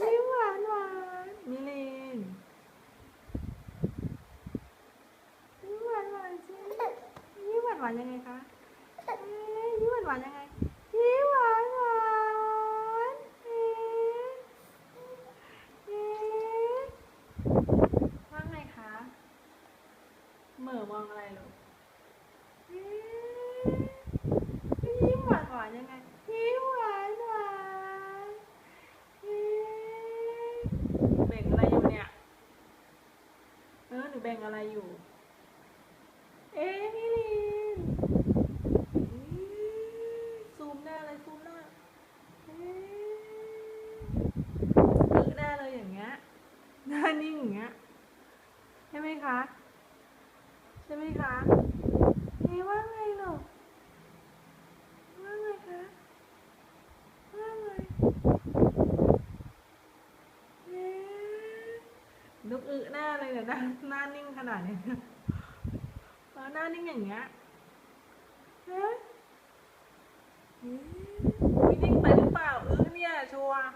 ยิ้มหวานหวานมิลินยิ้มหวานหวานสิยิ้มหวานหวานยังไงคะเอ๊ะยิ้มหวานหวานยังไงยิ้มหวานหวานเอ๊ะว่าไงคะเหม่อมองอะไรลูกอ งอะไรอยู่ เอ๊ะพี่ลินซูมหน้าเลยซูมหน้าเอ๊ะอึหน้าเลยอย่างเงี้ย หน้านิ่งอย่างเงี้ย ใช่ไหมคะ ใช่ไหมคะเอ๊ะว่าไงหรอว่าไงคะว่าไงเอ๊ะ ลุกอึหน้าเลยเนี่ยหน้าหน้านิ่งขนาดนี้แล้วหน้านิ่งอย่างเงี้ยเอ๊ะเอ๊ะไม่นิ่งไปหรือเปล่าอึเนี่ยชัวร์